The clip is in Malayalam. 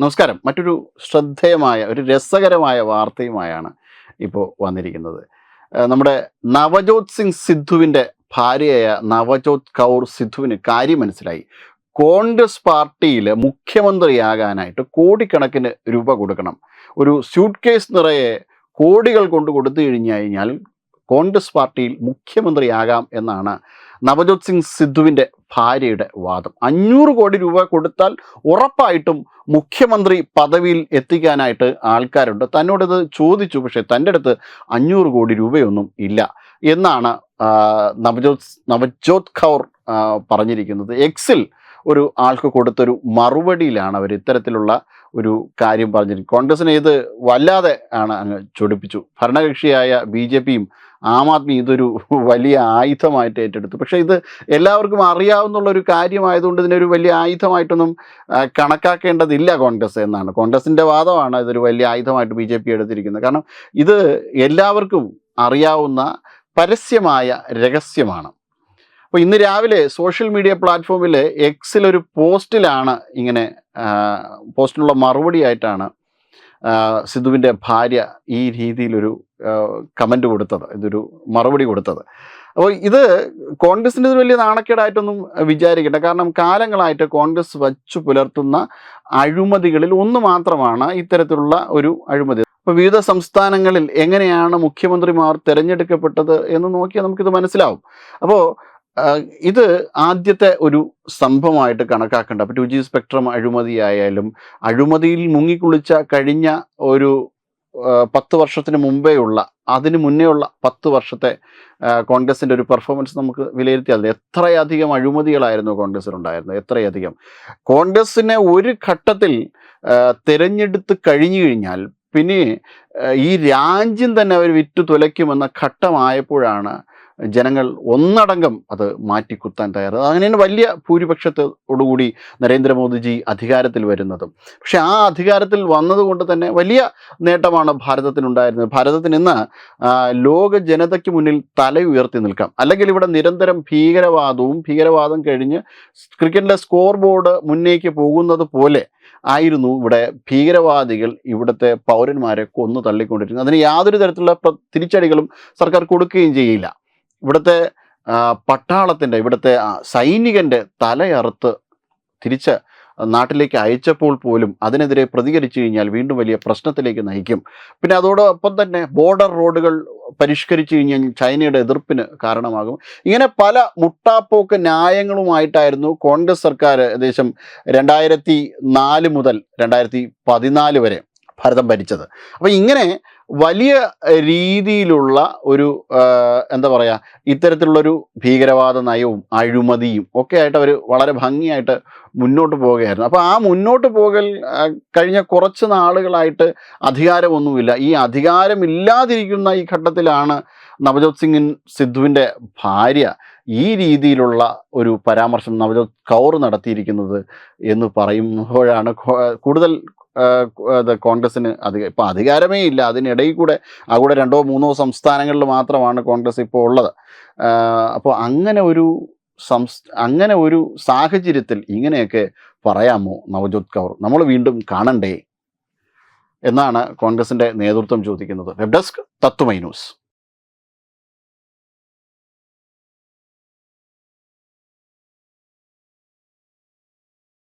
നമസ്കാരം. മറ്റൊരു ശ്രദ്ധേയമായ ഒരു രസകരമായ വാർത്തയുമായാണ് ഇപ്പോൾ വന്നിരിക്കുന്നത്. നമ്മുടെ നവജോത് സിംഗ് സിദ്ധുവിന്റെ ഭാര്യയായ നവജോത് കൗർ സിദ്ധുവിന് കാര്യം മനസ്സിലായി കോൺഗ്രസ് പാർട്ടിയിൽ മുഖ്യമന്ത്രിയാകാനായിട്ട് കോടിക്കണക്കിന് രൂപ കൊടുക്കണം. ഒരു സ്യൂട്ട് കേസ് നിറയെ കോടികൾ കൊണ്ട് കൊടുത്തു കഴിഞ്ഞു കഴിഞ്ഞാൽ കോൺഗ്രസ് പാർട്ടിയിൽ മുഖ്യമന്ത്രിയാകാം എന്നാണ് നവജോത് സിംഗ് സിദ്ധുവിന്റെ ഭാര്യയുടെ വാദം. അഞ്ഞൂറ് കോടി രൂപ കൊടുത്താൽ ഉറപ്പായിട്ടും മുഖ്യമന്ത്രി പദവിയിൽ എത്തിക്കാനായിട്ട് ആൾക്കാരുണ്ട്. തന്നോടത് ചോദിച്ചു പക്ഷേ തന്റെ അടുത്ത് അഞ്ഞൂറ് കോടി രൂപയൊന്നും ഇല്ല എന്നാണ് നവജോത് നവജോത് കൗർ പറഞ്ഞിരിക്കുന്നത്. എക്സിൽ ഒരു ആൾക്ക് കൊടുത്തൊരു മറുപടിയിലാണ് അവർ ഇത്തരത്തിലുള്ള ഒരു കാര്യം പറഞ്ഞിരിക്കുന്നത്. കോൺഗ്രസിനെ ഇത് വല്ലാതെ ആണ് അങ്ങ് ചൊടിപ്പിച്ചു. ഭരണകക്ഷിയായ ബി ജെ പിയും ആം ആദ്മി ഇതൊരു വലിയ ആയുധമായിട്ട് ഏറ്റെടുത്തു. പക്ഷേ ഇത് എല്ലാവർക്കും അറിയാവുന്ന ഒരു കാര്യമായതുകൊണ്ട് ഇതിനൊരു വലിയ ആയുധമായിട്ടൊന്നും കണക്കാക്കേണ്ടതില്ല കോൺഗ്രസ് എന്നാണ്. കോൺഗ്രസിന്റെ വാദമാണ് ഇതൊരു വലിയ ആയുധമായിട്ട് ബി എടുത്തിരിക്കുന്നത്. കാരണം ഇത് എല്ലാവർക്കും അറിയാവുന്ന പരസ്യമായ രഹസ്യമാണ്. അപ്പോൾ ഇന്ന് രാവിലെ സോഷ്യൽ മീഡിയ പ്ലാറ്റ്ഫോമിൽ എക്സിലൊരു പോസ്റ്റിലാണ് ഇങ്ങനെ പോസ്റ്റിനുള്ള മറുപടി ആയിട്ടാണ് ആ, സിദ്ധുവിന്റെ ഭാര്യ ഈ രീതിയിലൊരു കമന്റ് കൊടുത്തത് ഇതൊരു മറുപടി കൊടുത്തത്. അപ്പോൾ ഇത് കോൺഗ്രസിന്റെ ഇത് വലിയ നാണക്കേടായിട്ടൊന്നും വിചാരിക്കട്ടെ കാരണം കാലങ്ങളായിട്ട് കോൺഗ്രസ് വച്ചു പുലർത്തുന്ന അഴിമതികളിൽ ഒന്ന് മാത്രമാണ് ഇത്തരത്തിലുള്ള ഒരു അഴിമതി. അപ്പോൾ വിവിധ സംസ്ഥാനങ്ങളിൽ എങ്ങനെയാണ് മുഖ്യമന്ത്രിമാർ തിരഞ്ഞെടുക്കപ്പെട്ടത് എന്ന് നോക്കിയാൽ നമുക്കിത് മനസ്സിലാവും. അപ്പോൾ ഇത് ആദ്യത്തെ ഒരു സംഭവമായിട്ട് കണക്കാക്കേണ്ട. ടു ജി സ്പെക്ട്രം അഴിമതിയായാലും അഴിമതിയിൽ മുങ്ങിക്കുളിച്ച കഴിഞ്ഞ ഒരു പത്ത് വർഷത്തിന് മുമ്പേ ഉള്ള അതിന് മുന്നേ ഉള്ള പത്ത് വർഷത്തെ കോൺഗ്രസിന്റെ ഒരു പെർഫോമൻസ് നമുക്ക് വിലയിരുത്തിയാൽ. എത്രയധികം അഴിമതികളായിരുന്നു കോൺഗ്രസ്സിലുണ്ടായിരുന്നത് എത്രയധികം? കോൺഗ്രസ്സിനെ ഒരു ഘട്ടത്തിൽ തിരഞ്ഞെടുത്ത് കഴിഞ്ഞു കഴിഞ്ഞാൽ പിന്നെ ഈ രാജ്യം തന്നെ അവർ വിറ്റു തുലയ്ക്കുമെന്ന ഘട്ടമായപ്പോഴാണ് ജനങ്ങൾ ഒന്നടങ്കം അത് മാറ്റിക്കുത്താൻ തയ്യാറ്. അങ്ങനെയാണ് വലിയ ഭൂരിപക്ഷത്തോടുകൂടി നരേന്ദ്രമോദിജി അധികാരത്തിൽ വരുന്നതും. പക്ഷെ ആ അധികാരത്തിൽ വന്നതുകൊണ്ട് തന്നെ വലിയ നേട്ടമാണ് ഭാരതത്തിനുണ്ടായിരുന്നത്. ഭാരതത്തിന് ഇന്ന് ലോക ജനതയ്ക്ക് മുന്നിൽ തല ഉയർത്തി നിൽക്കാം. അല്ലെങ്കിൽ ഇവിടെ നിരന്തരം ഭീകരവാദവും ഭീകരവാദം കഴിഞ്ഞ് ക്രിക്കറ്റിലെ സ്കോർ ബോർഡ് മുന്നേക്ക് പോകുന്നത് പോലെ ആയിരുന്നു ഇവിടെ ഭീകരവാദികൾ ഇവിടുത്തെ പൗരന്മാരെ കൊന്നു തള്ളിക്കൊണ്ടിരുന്നത്. അതിന് യാതൊരു തരത്തിലുള്ള തിരിച്ചടികളും സർക്കാർ കൊടുക്കുകയും ചെയ്യില്ല. ഇവിടുത്തെ പട്ടാളത്തിന്റെ ഇവിടുത്തെ സൈനികന്റെ തലയറുത്ത് തിരിച്ച് നാട്ടിലേക്ക് അയച്ചപ്പോൾ പോലും അതിനെതിരെ പ്രതികരിച്ചു കഴിഞ്ഞാൽ വീണ്ടും വലിയ പ്രശ്നത്തിലേക്ക് നയിക്കും. പിന്നെ അതോടൊപ്പം തന്നെ ബോർഡർ റോഡുകൾ പരിഷ്കരിച്ചു കഴിഞ്ഞാൽ ചൈനയുടെ എതിർപ്പിന് കാരണമാകും. ഇങ്ങനെ പല മുട്ടാപ്പോക്ക് ന്യായങ്ങളുമായിട്ടായിരുന്നു കോൺഗ്രസ് സർക്കാർ ഏകദേശം രണ്ടായിരത്തി നാല് മുതൽ രണ്ടായിരത്തി പതിനാല് വരെ ഭാരതം ഭരിച്ചത്. അപ്പോൾ ഇങ്ങനെ വലിയ രീതിയിലുള്ള ഒരു എന്താ പറയുക ഇത്തരത്തിലുള്ളൊരു ഭീകരവാദ നയവും അഴിമതിയും ഒക്കെ ആയിട്ട് അവർ വളരെ ഭംഗിയായിട്ട് മുന്നോട്ട് പോവുകയായിരുന്നു. അപ്പോൾ ആ മുന്നോട്ട് പോകൽ കഴിഞ്ഞ കുറച്ച് നാളുകളായിട്ട് അധികാരമൊന്നുമില്ല. ഈ അധികാരമില്ലാതിരിക്കുന്ന ഈ ഘട്ടത്തിലാണ് നവജോത് സിംഗിൻ സിദ്ധുവിന്റെ ഭാര്യ ഈ രീതിയിലുള്ള ഒരു പരാമർശം നവജോത് കൗർ നടത്തിയിരിക്കുന്നത് എന്ന് പറയുമ്പോഴാണ് കൂടുതൽ കോൺഗ്രസ്സിന് അധിക ഇപ്പം അധികാരമേ ഇല്ല. അതിനിടയിൽ കൂടെ കൂടെ രണ്ടോ മൂന്നോ സംസ്ഥാനങ്ങളിൽ മാത്രമാണ് കോൺഗ്രസ് ഇപ്പോൾ ഉള്ളത്. അപ്പോൾ അങ്ങനെ ഒരു അങ്ങനെ ഒരു സാഹചര്യത്തിൽ ഇങ്ങനെയൊക്കെ പറയാമോ നവജോത് കൗർ? നമ്മൾ വീണ്ടും കാണണ്ടേ? എന്നാണ് കോൺഗ്രസിന്റെ നേതൃത്വം ചോദിക്കുന്നത്. Web desk Tatwamayi news.